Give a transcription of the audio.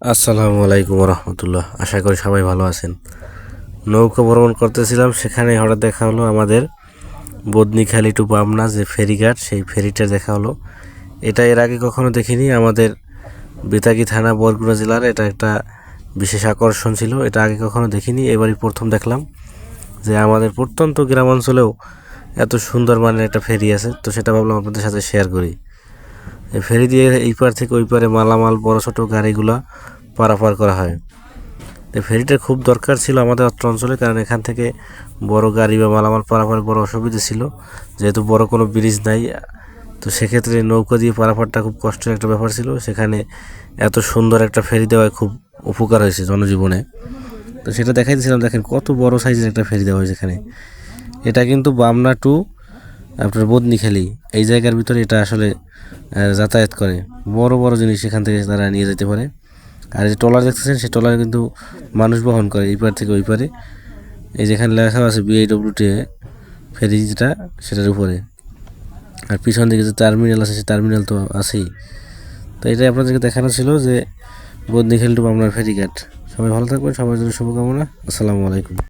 আসসালামু আলাইকুম রহমতুল্লাহ। আশা করি সবাই ভালো আছেন। নৌকা ভ্রমণ করতেছিলাম, সেখানে হঠাৎ দেখা হলো আমাদের বদনিখালি টু পাবনা যে ফেরিঘাট, সেই ফেরিটা দেখা হলো। এটা এর আগে কখনো দেখিনি, আমাদের বেতাগী থানা বরগুনা জেলার এটা একটা বিশেষ আকর্ষণ ছিল, এটা আগে কখনো দেখিনি। এবারই প্রথম দেখলাম যে আমাদের প্রত্যন্ত গ্রাম অঞ্চলেও এত সুন্দর মানের একটা ফেরি আছে। তো সেটা ভাবলাম আপনাদের সাথে শেয়ার করি। ফেরি দিয়ে এই পার থেকে ওই পারে মালামাল, বড় ছোটো গাড়িগুলা পারাপার করা হয়। তো ফেরিটা খুব দরকার ছিল আমাদের অত্র অঞ্চলে, কারণ এখান থেকে বড় গাড়ি বা মালামাল পারাপার বড় অসুবিধা ছিল। যেহেতু বড় কোনো ব্রিজ নাই, তো সেক্ষেত্রে নৌকা দিয়ে পারাপারটা খুব কষ্টের একটা ব্যাপার ছিল। সেখানে এত সুন্দর একটা ফেরি দেওয়ায় খুব উপকার হয়েছে জনজীবনে। তো সেটা দেখাই দিয়েছিলাম দেখেন কত বড় সাইজের একটা ফেরি দেওয়া হয়েছে এখানে। এটা কিন্তু বামনা টু আপনার বদনিখালি এই জায়গার ভিতরে এটা আসলে যাতায়াত করে। বড় বড় জিনিস এখান থেকে তারা নিয়ে যেতে পারে। আর যে ট্রলার দেখতেছেন, সেই ট্রলারে কিন্তু মানুষ বহন করে এই পার থেকে ওই পারে। এই যেখানে লেখা আছে বিআইডব্লিউটি ফেরি যেটা, সেটার উপরে। আর পিছন দিকে যে টার্মিনাল আছে, সেই টার্মিনাল তো আছেই। তো এটাই আপনাদেরকে দেখানো ছিল যে বদনিখালি টু আপনার ফেরিঘাট সবাই ভালো থাকবেন, সবার জন্য শুভকামনা। আসসালামু আলাইকুম।